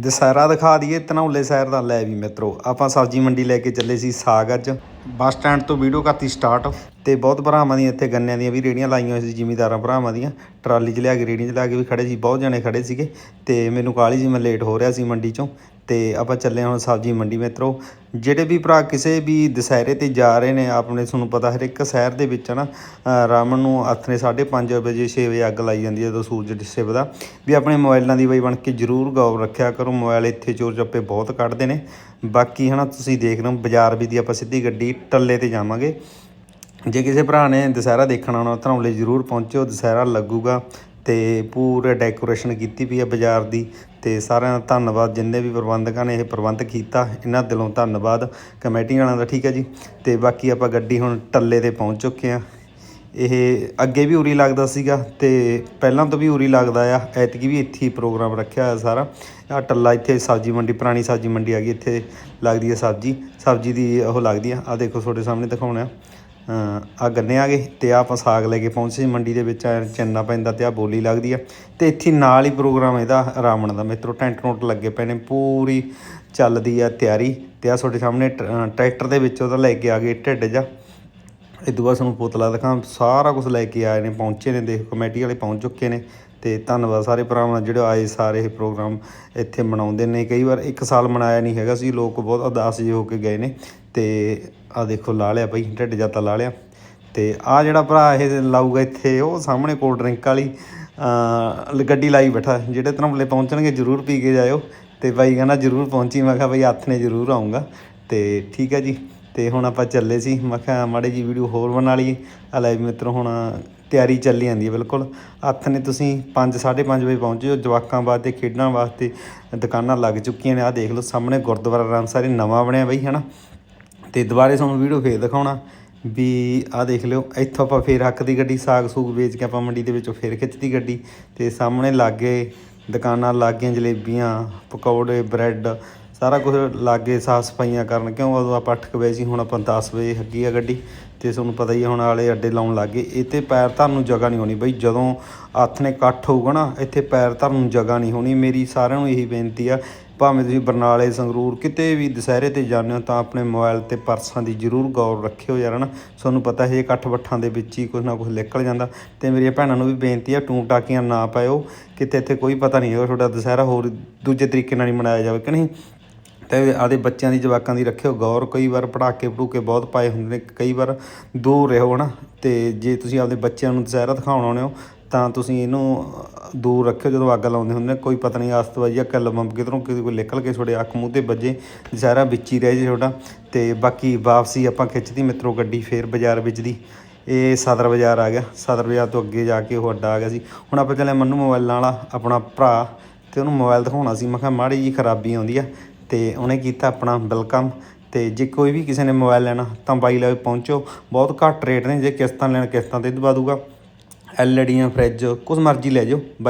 ਦਸਹਿਰਾ ਦਿਖਾ ਦਈਏ ਧਨੌਲੇ ਸ਼ਹਿਰ ਦਾ ਲੈ ਵੀ ਮਿੱਤਰੋ। ਆਪਾਂ ਸਬਜ਼ੀ ਮੰਡੀ ਲੈ ਕੇ ਚੱਲੇ ਸੀ ਸਾਗ ਅੱਜ। ਬੱਸ ਸਟੈਂਡ ਤੋਂ ਵੀਡੀਓ ਕਰਤੀ ਸਟਾਰਟ। ਤੇ ਬਹੁਤ ਭਰਾਵਾਂ ਦੀਆਂ ਇੱਥੇ ਗੰਨਿਆਂ ਦੀਆਂ ਵੀ ਰੇੜੀਆਂ ਲਾਈਆਂ ਹੋਈਆਂ ਸੀ, ਜ਼ਿਮੀਦਾਰਾਂ ਭਰਾਵਾਂ ਦੀਆਂ। ਟਰਾਲੀ 'ਚ ਲਿਆ ਕੇ ਰੇੜੀਆਂ 'ਚ ਲਿਆ ਕੇ ਵੀ ਖੜੇ ਸੀ, ਬਹੁਤ ਜਣੇ ਖੜੇ ਸੀਗੇ। ਤੇ ਮੈਨੂੰ ਕਾਹਲੀ ਜੀ ਮੈਂ ਲੇਟ ਹੋ ਰਿਹਾ ਸੀ ਮੰਡੀ 'ਚੋਂ। ਤੇ ਆਪਾਂ ਚੱਲੇ ਹੁਣ ਸਬਜ਼ੀ ਮੰਡੀ ਮਿੱਤਰੋ। ਜਿਹੜੇ ਵੀ ਭਰਾ ਕਿਸੇ ਵੀ ਦੁਸਹਿਰੇ ਤੇ ਜਾ ਰਹੇ ਨੇ ਆਪਣੇ ਤੁਹਾਨੂੰ ਪਤਾ ਹਰ ਇੱਕ ਸ਼ਹਿਰ ਦੇ ਵਿੱਚ ਨਾ ਅ, ਰਾਮਨ ਨੂੰ ਆਥਣੇ 5:30 ਵਜੇ 6 ਵਜੇ ਅੱਗ ਲਾਈ ਜਾਂਦੀ ਹੈ ਜਦੋਂ ਸੂਰਜ ਛਿਪਦਾ ਵੀ ਆਪਣੇ ਮੋਬਾਈਲਾਂ ਦੀ ਬਈ ਬਣ ਕੇ ਜ਼ਰੂਰ ਗੌਰ ਰੱਖਿਆ ਕਰੋ ਮੋਬਾਈਲ ਇੱਥੇ ਚੋਰ ਚੱਪੇ ਬਹੁਤ ਕੱਢਦੇ ਨੇ। ਬਾਕੀ ਹਨਾ ਤੁਸੀਂ ਦੇਖ ਰਹੇ ਹੋ ਬਾਜ਼ਾਰ ਵੀ ਦੀ ਆਪਾਂ ਸਿੱਧੀ ਗੱਡੀ ਟੱਲੇ ਤੇ ਜਾਵਾਂਗੇ। ਜੇ ਕਿਸੇ ਭਰਾ ਨੇ ਦੁਸਹਿਰਾ ਦੇਖਣਾ ਆਉਣਾ ਧਨੌਲੇ ਜ਼ਰੂਰ ਪਹੁੰਚੋ ਦੁਸਹਿਰਾ ਲੱਗੂਗਾ ਤੇ ਪੂਰਾ ਡੈਕੋਰੇਸ਼ਨ ਕੀਤੀ ਪਈ ਹੈ ਬਾਜ਼ਾਰ ਦੀ। ਤੇ ਸਾਰਿਆਂ ਦਾ ਧੰਨਵਾਦ, ਜਿੰਨੇ ਵੀ ਪ੍ਰਬੰਧਕਾਂ ਨੇ ਇਹ ਪ੍ਰਬੰਧ ਕੀਤਾ, ਇਹਨਾਂ ਦਿਲੋਂ ਧੰਨਵਾਦ। ਕਮੇਟੀ ਵਾਲਿਆਂ ਦਾ ਠੀਕ ਹੈ ਜੀ। ਤੇ ਬਾਕੀ ਆਪਾਂ ਗੱਡੀ ਹੁਣ ਟੱਲੇ ਤੇ ਪਹੁੰਚ ਚੁੱਕੇ ਆ ਇਹ ਅੱਗੇ ਵੀ ਉਰੀ ਲੱਗਦਾ ਸੀਗਾ ਤੇ ਪਹਿਲਾਂ ਤੋਂ ਵੀ ਉਰੀ ਲੱਗਦਾ ਆ। ਐਤਕੀ ਵੀ ਇੱਥੇ ਹੀ ਪ੍ਰੋਗਰਾਮ ਰੱਖਿਆ ਹੋਇਆ ਸਾਰਾ। ਆ ਟੱਲਾ ਇੱਥੇ ਸਬਜ਼ੀ ਮੰਡੀ, ਪੁਰਾਣੀ ਸਬਜ਼ੀ ਮੰਡੀ ਆ ਗਈ, ਇੱਥੇ ਲੱਗਦੀ ਹੈ ਸਬਜ਼ੀ। ਸਬਜ਼ੀ ਦੀ ਉਹ ਲੱਗਦੀ ਆ। ਆ ਦੇਖੋ ਤੁਹਾਡੇ ਸਾਹਮਣੇ ਦਿਖਾਉਣਾ ਆ ਗੰਨੇ ਆ ਗਏ ਤੇ ਆਹ ਆਪਾਂ ਸਾਗ ਲੈ ਕੇ ਪਹੁੰਚੇ ਮੰਡੀ ਦੇ ਵਿੱਚ ਐਂ ਚੰਨਾ ਪੈਂਦਾ ਤੇ ਆ ਬੋਲੀ ਲੱਗਦੀ ਆ। ਤੇ ਇੱਥੇ ਨਾਲ ਹੀ ਪ੍ਰੋਗਰਾਮ ਇਹਦਾ, ਰਾਵਣ ਦਾ। ਮਿੱਤਰੋ, ਟੈਂਟ ਨੋਟ ਲੱਗੇ ਪਏ ਨੇ, ਪੂਰੀ ਚੱਲਦੀ ਆ ਤਿਆਰੀ। ਤੇ ਆ ਤੁਹਾਡੇ ਸਾਹਮਣੇ ਟ- ਟਰੈਕਟਰ ਦੇ ਵਿੱਚ ਉਹਦਾ ਲੈ ਕੇ ਆ ਗਏ ਢਿੱਡ ਜਾ। ਇਹ ਤੋਂ ਬਾਅਦ ਤੁਹਾਨੂੰ ਪੁਤਲਾ ਦਿਖਾਂ, ਸਾਰਾ ਕੁਝ ਲੈ ਕੇ ਆਏ ਨੇ, ਪਹੁੰਚੇ ਨੇ, ਦੇਖ, ਕਮੇਟੀ ਵਾਲੇ ਪਹੁੰਚ ਚੁੱਕੇ ਨੇ। ਤੇ ਧੰਨਵਾਦ ਸਾਰੇ ਭਰਾਵਾਂ ਜਿਹੜੇ ਆਏ ਸਾਰੇ ਇਹ ਪ੍ਰੋਗਰਾਮ ਇੱਥੇ ਮਨਾਉਂਦੇ ਨੇ। ਕਈ ਵਾਰ ਇੱਕ ਸਾਲ ਮਨਾਇਆ ਨਹੀਂ ਹੈਗਾ ਸੀ, ਲੋਕ ਬਹੁਤ ਉਦਾਸ ਜਿਹੇ ਹੋ ਕੇ ਗਏ ਨੇ। ਤੇ ਆ ਦੇਖੋ ਲਾ ਲਿਆ ਭਾਈ ਢਿੱਡ ਜਾਤਾ ਲਾ ਲਿਆ। ਤੇ ਆ ਜਿਹੜਾ ਭਰਾ ਇਹ ਲਾਊਗਾ ਇੱਥੇ, ਉਹ ਸਾਹਮਣੇ ਕੋਲਡ ਡਰਿੰਕ ਵਾਲੀ ਗੱਡੀ ਲਾਈ ਬੈਠਾ, ਜਿਹੜੇ ਧਰਮਲੇ ਪਹੁੰਚਣਗੇ ਜ਼ਰੂਰ ਪੀ ਕੇ ਜਾਇਓ। ਤੇ ਬਾਈ ਕਹਿੰਦਾ ਜ਼ਰੂਰ ਪਹੁੰਚੀ, ਮੈਂ ਕਿਹਾ ਬਈ ਹੱਥ ਨੇ ਜ਼ਰੂਰ ਆਉਂਗਾ ਤੇ ਠੀਕ ਹੈ ਜੀ, ਤੇ ਹੁਣ ਆਪਾਂ ਚੱਲੇ ਸੀ, ਮੈਂ ਕਿਹਾ ਮਾੜੀ ਜੀ ਵੀਡੀਓ ਹੋਰ ਬਣਾ ਲਈ ਆ ਲੈ ਵੀ ਮਿੱਤਰੋ, ਹੁਣ ਤਿਆਰੀ ਚੱਲੀ ਜਾਂਦੀ ਹੈ ਬਿਲਕੁਲ। ਹੱਥ ਨੇ ਤੁਸੀਂ 5 5:30 ਵਜੇ ਪਹੁੰਚ ਹੋ, ਜਵਾਕਾਂ ਵਾਸਤੇ ਖੇਡਣ ਵਾਸਤੇ, ਦੁਕਾਨਾਂ ਲੱਗ ਚੁੱਕੀਆਂ ਨੇ। ਆਹ ਦੇਖ ਲਓ, ਸਾਹਮਣੇ ਗੁਰਦੁਆਰਾ ਰਾਮਸਾਰੀ ਨਵਾਂ ਬਣਿਆ ਬਈ, ਹਨਾ? ਤੇ ਦੁਬਾਰੇ ਤੁਹਾਨੂੰ ਵੀਡੀਓ ਫੇਰ ਦਿਖਾਉਣਾ ਵੀ ਆ ਦੇਖ ਲਿਓ, ਇੱਥੋਂ ਆਪਾਂ ਫੇਰ ਹੱਕ ਦੀ ਗੱਡੀ, ਸਾਗ ਸੂਗ ਵੇਚ ਕੇ ਆਪਾਂ ਮੰਡੀ ਦੇ ਵਿੱਚੋਂ ਫੇਰ ਖਿੱਚਦੀ ਗੱਡੀ ਤੇ ਸਾਹਮਣੇ ਲਾਗੇ ਦੁਕਾਨਾਂ, ਲੱਗੀਆਂ ਜਲੇਬੀਆਂ, ਪਕੌੜੇ, ਬ੍ਰੈਡ, ਸਾਰਾ ਕੁਝ ਲਾਗੇ ਸਾਫ਼ ਸਫਾਈਆਂ ਕਰਨ, ਕਿਉਂ ਉਦੋਂ ਆਪਾਂ 8 ਵਜੇ ਸੀ, ਹੁਣ ਆਪਾਂ 10 ਵਜੇ ਹੱਗੀ ਆ ਗੱਡੀ। ਤੇ ਤੁਹਾਨੂੰ ਪਤਾ ਹੀ ਆ, ਹੁਣ ਆਲੇ ਅੱਡੇ ਲਾਉਣ ਲੱਗੇ ਇਹ ਤੇ ਪੈਰ ਧਰਨ ਨੂੰ ਜਗ੍ਹਾ ਨਹੀਂ ਹੋਣੀ ਬਈ। ਜਦੋਂ ਹੱਥ ਨੇ ਇਕੱਠ ਹੋਊਗਾ ਨਾ, ਇੱਥੇ ਪੈਰ ਧਰਨ ਨੂੰ ਜਗ੍ਹਾ ਨਹੀਂ ਹੋਣੀ। ਮੇਰੀ ਸਾਰਿਆਂ ਨੂੰ ਇਹੀ ਬੇਨਤੀ ਆ, ਭਾਵੇਂ ਤੁਸੀਂ ਬਰਨਾਲੇ, ਸੰਗਰੂਰ ਕਿਤੇ ਵੀ ਦੁਸਹਿਰੇ ਤੇ ਜਾਂਦੇ ਹੋ, ਤਾਂ ਆਪਣੇ ਮੋਬਾਈਲ ਤੇ ਪਰਸਾਂ ਦੀ ਜ਼ਰੂਰ ਗੌਰ ਰੱਖਿਓ ਯਾਰ, ਹਨਾ? ਤੁਹਾਨੂੰ ਪਤਾ ਹੈ ਇਕੱਠ ਬੱਠਾਂ ਦੇ ਵਿੱਚ ਹੀ ਕੁਝ ਨਾ ਕੁਝ ਨਿਕਲ ਜਾਂਦਾ। ਤੇ ਮੇਰੀਆਂ ਭੈਣਾਂ ਨੂੰ ਵੀ ਬੇਨਤੀ ਆ, ਟੂੰ ਟਾਕੀਆਂ ਨਾ ਪਾਇਓ। ਕਿਤੇ ਇੱਥੇ ਕੋਈ ਪਤਾ ਨਹੀਂ ਹੈਗਾ ਤੁਹਾਡਾ ਦੁਸਹਿਰਾ ਹੋਰ ਦੂਜੇ ਤਰੀਕੇ ਨਾਲ ਹੀ ਮਨਾਇਆ ਜਾਵੇ ਕਿ ਨਹੀਂ? ਤੇ ਆਦੇ ਬੱਚਿਆਂ ਦੀ, ਜਵਾਕਾਂ ਦੀ ਰੱਖਿਓ ਗੌਰ। ਕਈ ਵਾਰ ਪੜਾਕੇ ਪੜੂਕੇ ਬਹੁਤ ਪਾਏ ਹੁੰਦੇ ਨੇ, ਕਈ ਵਾਰ ਦੂਰ ਰਹੋ ਨਾ ਤੇ ਜੇ ਤੁਸੀਂ ਆਪਦੇ ਬੱਚਿਆਂ ਨੂੰ ਦੁਸਹਿਰਾ ਦਿਖਾਉਣ ਆਉਣੇ ਹੋ, ਤਾਂ ਤੁਸੀਂ ਇਹਨੂੰ ਦੂਰ ਰੱਖਿਓ। ਜਦੋਂ ਅੱਗ ਲਾਉਂਦੇ ਹੁੰਦੇ ਨੇ, ਕੋਈ ਪਤਾ ਨਹੀਂ ਆਸਤਵਾਜੀ ਜਾਂ ਕੱਲ ਬੰਬ ਕਿਧਰੋਂ ਕਿਤੇ ਕੋਈ ਨਿਕਲ ਕੇ ਤੁਹਾਡੇ ਅੱਖ ਮੂੰਹ ਤੇ ਵੱਜੇ, ਦੁਸਹਿਰਾ ਵਿੱਚ ਹੀ ਰਹਿ ਜੇ ਤੁਹਾਡਾ। ਤੇ ਬਾਕੀ ਵਾਪਸੀ ਆਪਾਂ ਖਿੱਚਦੀ ਮਿੱਤਰੋ ਗੱਡੀ ਫੇਰ ਬਾਜ਼ਾਰ ਵਿੱਚ ਦੀ ਇਹ ਸਦਰ ਬਾਜ਼ਾਰ ਆ ਗਿਆ। ਸਦਰ ਬਾਜ਼ਾਰ ਤੋਂ ਅੱਗੇ ਜਾ ਕੇ ਉਹ ਅੱਡਾ ਆ ਗਿਆ ਸੀ। ਹੁਣ ਆਪਾਂ ਚੱਲੇ ਮੰਨੂ ਮੋਬਾਈਲਾਂ ਵਾਲਾ, ਆਪਣਾ ਭਰਾ, ਤੇ ਉਹਨੂੰ ਮੋਬਾਈਲ ਦਿਖਾਉਣਾ ਸੀ। ਮੈਂ ਕਿਹਾ ਮਾੜੀ ਜੀ ਖਰਾਬੀ ਆਉਂਦੀ ਆ। ਤੇ ਉਹਨੇ ਕੀਤਾ ਆਪਣਾ ਵੈਲਕਮ ਤੇ ਜੇ ਕੋਈ ਵੀ ਕਿਸੇ ਨੇ ਮੋਬਾਈਲ ਲੈਣਾ, ਤਾਂ ਬਾਈ ਲੈ ਪਹੁੰਚੋ। ਬਹੁਤ ਘੱਟ ਰੇਟ ਨੇ, ਜੇ ਕਿਸ਼ਤਾਂ ਲੈਣ, ਕਿਸ਼ਤਾਂ ਤੇ ਦਵਾ ਦੂਗਾ ਐਲਈਡੀਆਂ ਫ੍ਰਿਜ ਕੁਝ ਮਰਜ਼ੀ ਲੈ ਜਾਓ। ਬਾਈ